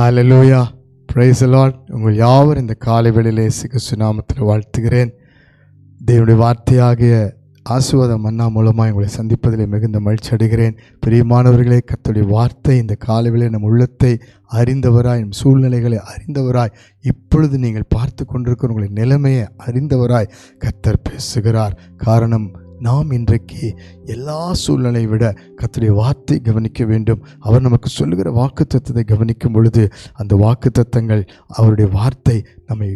Hallelujah praise உங்கள் யாவர் இந்த காலை வேளையிலே சிகிச்சை சுனாமத்தில் வாழ்த்துகிறேன். தேவனுடைய வார்த்தையாகிய ஆசுவாதம் மன்னா மூலமாக உங்களை சந்திப்பதிலே மிகுந்த மகிழ்ச்சி அடைகிறேன். பிரியமானவர்களே கத்துடைய வார்த்தை இந்த காலைவிலே நம் உள்ளத்தை அறிந்தவராய் நம் சூழ்நிலைகளை அறிந்தவராய் இப்பொழுது நீங்கள் பார்த்து கொண்டிருக்கிற உங்களுடைய நிலைமையை அறிந்தவராய் கத்தர் பேசுகிறார். காரணம் நாம் இன்றைக்கு எல்லா சூழ்நிலையை விட கர்த்தருடைய வார்த்தை கவனிக்க வேண்டும். அவர் நமக்கு சொல்லுகிற வாக்கு தத்துவத்தை கவனிக்கும் பொழுது அந்த வாக்கு தத்தங்கள் அவருடைய வார்த்தை நம்மை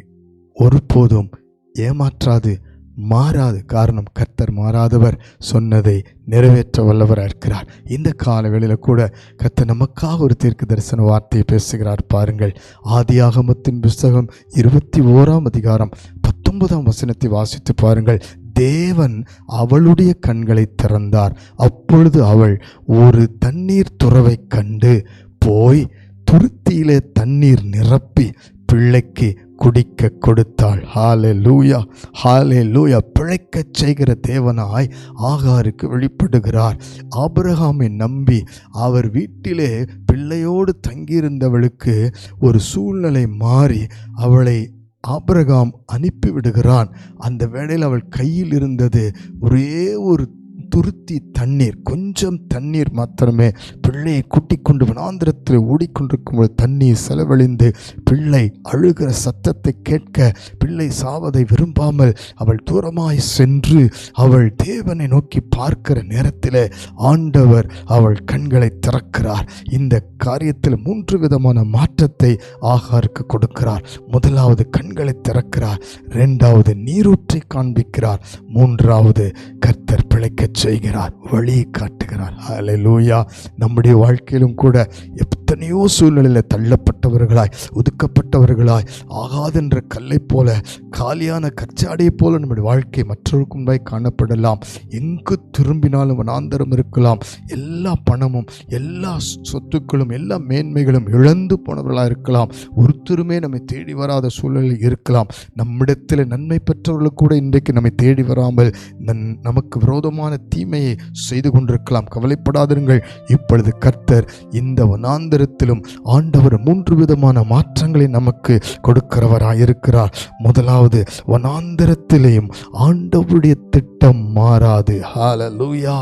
ஒருபோதும் ஏமாற்றாது மாறாது. காரணம் கர்த்தர் மாறாதவர் சொன்னதை நிறைவேற்ற வல்லவராக இருக்கிறார். இந்த காலவேளையில் கூட கர்த்தர் நமக்காக ஒரு தீர்க்க தரிசன வார்த்தையை பேசுகிறார். பாருங்கள் ஆதியாகமத்தின் புஸ்தகம் இருபத்தி ஓராம் அதிகாரம் பத்தொன்பதாம் வசனத்தை வாசித்து பாருங்கள். தேவன் அவளுடைய கண்களை திறந்தார். அப்பொழுது அவள் ஒரு தண்ணீர் துறவை கண்டு போய் துருத்தியிலே தண்ணீர் நிரப்பி பிள்ளைக்கு குடிக்க கொடுத்தாள். ஹாலே லூயா ஹாலே லூயா பிழைக்கச் செய்கிற தேவனாய் ஆகாருக்கு வெளிப்படுகிறார். ஆபிரகாமை நம்பி அவர் வீட்டிலே பிள்ளையோடு தங்கியிருந்தவளுக்கு ஒரு சூழ்நிலை மாறி அவளை ஆபிரகாம் அனுப்பிவிடுகிறான் அந்த வேளையில் அவள் கையில் இருந்தது ஒரே ஒரு துருத்தி தண்ணீர். கொஞ்சம் தண்ணீர் மாத்திரமே. பிள்ளையை கூட்டிக் கொண்டு வனாந்திரத்தில் ஓடிக்கொண்டிருக்கும் தண்ணீர் செலவழிந்து பிள்ளை அழுகிற சத்தத்தை கேட்க பிள்ளை சாவதை விரும்பாமல் அவள் தூரமாய் சென்று அவள் தேவனை நோக்கி பார்க்கிற நேரத்தில் ஆண்டவர் அவள் கண்களை திறக்கிறார். இந்த காரியத்தில் மூன்று விதமான மாற்றத்தை ஆகாருக்கு கொடுக்கிறார். முதலாவது கண்களை திறக்கிறார். இரண்டாவது நீரூற்றை காண்பிக்கிறார். மூன்றாவது கர்த்தர் பிழைக்கச் செய்கிறார். வழி காட்டுகிறார். அலை லூயா நம்முடைய வாழ்க்கையிலும் கூட எத்தனையோ சூழ்நிலையில் தள்ளப்பட்டவர்களாய் ஒதுக்கப்பட்டவர்களாய் ஆகாதென்ற கல்லை போல காலியான கச்சாடியைப் போல நம்முடைய வாழ்க்கை மற்றவருக்கு முன்பாய் காணப்படலாம். எங்கு திரும்பினாலும் வனாந்தரம் இருக்கலாம். எல்லா பணமும் எல்லா சொத்துக்களும் எல்லா மேன்மைகளும் இழந்து போனவர்களாக இருக்கலாம். ஒருத்தருமே நம்மை தேடி வராத சூழலில் இருக்கலாம். நம்மிடத்தில் நன்மை பெற்றவர்கள் கூட இன்றைக்கு நம்மை தேடி வராமல் நன் நமக்கு விரோதமான தீமையை செய்து கொண்டிருக்கலாம். கவலைப்படாதிருங்கள். இப்பொழுது கர்த்தர் இந்த வனாந்தரத்திலும் ஆண்டவர் மூன்று விதமான மாற்றங்களை நமக்கு கொடுக்கிறவராயிருக்கிறார். முதலாவது வனாந்திரத்திலேயும் ஆண்டவருடைய திட்டம் மாறாது. ஹால லூயா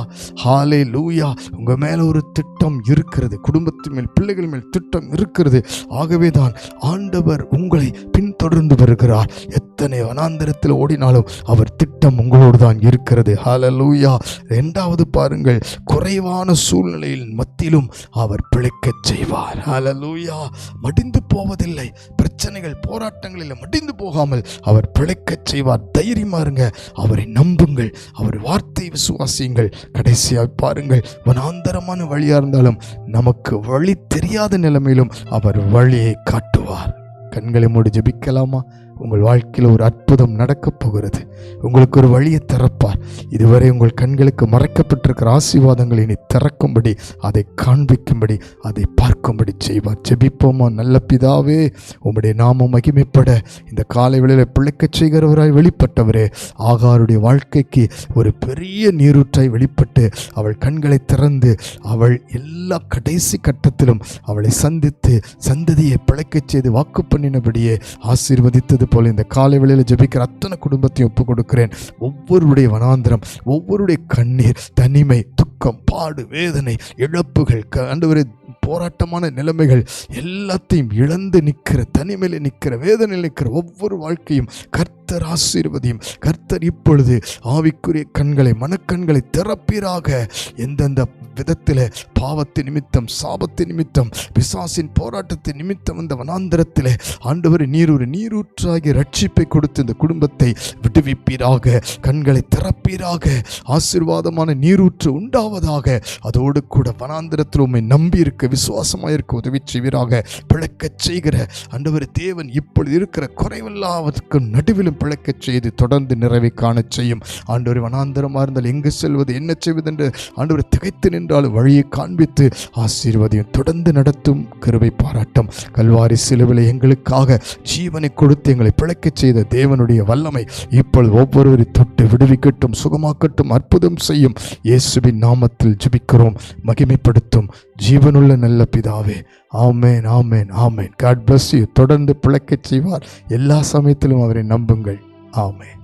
ஹாலே லூயா உங்கள் மேலே ஒரு திட்டம் இருக்கிறது. குடும்பத்தின் மேல் பிள்ளைகள் மேல் திட்டம் இருக்கிறது. ஆகவே தான் ஆண்டவர் உங்களை பின்தொடர்ந்து வருகிறார். எத்தனை வனாந்தரத்தில் ஓடினாலும் அவர் திட்டம் உங்களோடு தான் இருக்கிறது. ஹலலூயா இரண்டாவது பாருங்கள் குறைவான சூழ்நிலையில் மத்தியிலும் அவர் பிழைக்கச் செய்வார். ஹலலூயா மடிந்து போவதில்லை. பிரச்சனைகள் போராட்டங்களில் மடிந்து போகாமல் அவர் பிழைக்கச் செய்வார். தைரியமா இருங்க. அவரை நம்புங்கள். அவர் வார்த்தை விசுவாசியுங்கள். கடைசியாக பாருங்கள். வனாந்தரமான வழியா இருந்தாலும் நமக்கு வழி தெரியாத நிலைமையிலும் அவர் வழியை காட்டுவார். கண்களை மூடி ஜெபிக்கலாமா? உங்கள் வாழ்க்கையில் ஒரு அற்புதம் நடக்கப் போகிறது. உங்களுக்கு ஒரு வழியை திறப்பார். இதுவரை உங்கள் கண்களுக்கு மறைக்கப்பட்டிருக்கிற ஆசீர்வாதங்களை இனி திறக்கும்படி அதை காண்பிக்கும்படி அதை பார்க்கும்படி செய்வார். ஜெபிப்போமா நல்ல பிதாவே உம்முடைய நாமம் மகிமைப்பட. இந்த காலை வேளையில் பிழைக்கச் செய்கிறவராய் வெளிப்பட்டவரே ஆகாருடைய வாழ்க்கைக்கு ஒரு பெரிய நீரூற்றாய் வெளிப்பட்டு அவள் கண்களை திறந்து அவள் எல்லா கடைசி கட்டத்திலும் அவளை சந்தித்து சந்ததியை பிழைக்கச் செய்து வாக்கு பண்ணினபடியே ஆசீர்வதித்தது போல இந்த காலை வேளையில் ஜெபிக்கிற அத்தனை குடும்பத்தையும் ஒப்புக் கொடுக்கிறேன் ஒவ்வொருடைய வனாந்திரம் ஒவ்வொருடைய கண்ணீர் தனிமை துக்கம் பாடு வேதனை இழப்புகள் கண்டுவரை போராட்டமான நிலைமைகள் எல்லாத்தையும் இழந்து நிற்கிற தனிமையில் நிற்கிற வேதனையில் நிற்கிற ஒவ்வொரு வாழ்க்கையும் கர்த்தர் ஆசீர்வதியும் கர்த்தர் இப்பொழுது ஆவிக்குரிய கண்களை மனக்கண்களை திறப்பீராக. எந்தெந்த விதத்தில் பாவத்து நிமித்தம் சாபத்து நிமித்தம் பிசாசின் போராட்டத்தின் நிமித்தம் அந்த வனாந்தரத்தில் ஆண்டவர் நீர் ஒரு நீரூற்றாகிய ரட்சிப்பை கொடுத்து இந்த குடும்பத்தை விடுவிப்பீராக. கண்களை திறப்பீராக. ஆசீர்வாதமான நீரூற்று உண்டாவதாக. அதோடு கூட வனாந்திரத்தில் உண்மை நம்பி இருக்க விசுவாசமாக இருக்க உதவி செய்வீராக. பிழைக்கச் செய்கிற அண்டவர் தேவன் இப்பொழுது இருக்கிற குறைவில்லாதற்கு நடுவிலும் பிழைக்கச் செய்து தொடர்ந்து நிறைவை காணச் செய்யும். ஆண்டவர் வனாந்தரமாக இருந்தால் எங்கு செல்வது என்ன செய்வது என்று ஆண்டவர் திகைத்து நின்றால் வழியை காண்பித்து ஆசீர்வதியும் தொடர்ந்து நடத்தும் கருவை பாராட்டம். கல்வாரி சிலுவிலை எங்களுக்காக ஜீவனை கொடுத்து எங்களை பிழைக்கச் செய்த தேவனுடைய வல்லமை இப்பொழுது ஒவ்வொருவரை தொட்டு விடுவிக்கட்டும் சுகமாக்கட்டும் அற்புதம் செய்யும். இயேசுவின் நாமத்தில் ஜபிக்கிறோம் மகிமைப்படுத்தும். ஜீவனுள்ள நல்ல பிதாவே. ஆமேன் ஆமேன் ஆமேன். காட் பிளஸ் யூ தொடர்ந்து பிழைக்கச் செய்வார். எல்லா சமயத்திலும் அவரை நம்புங்கள். ஆமேன்.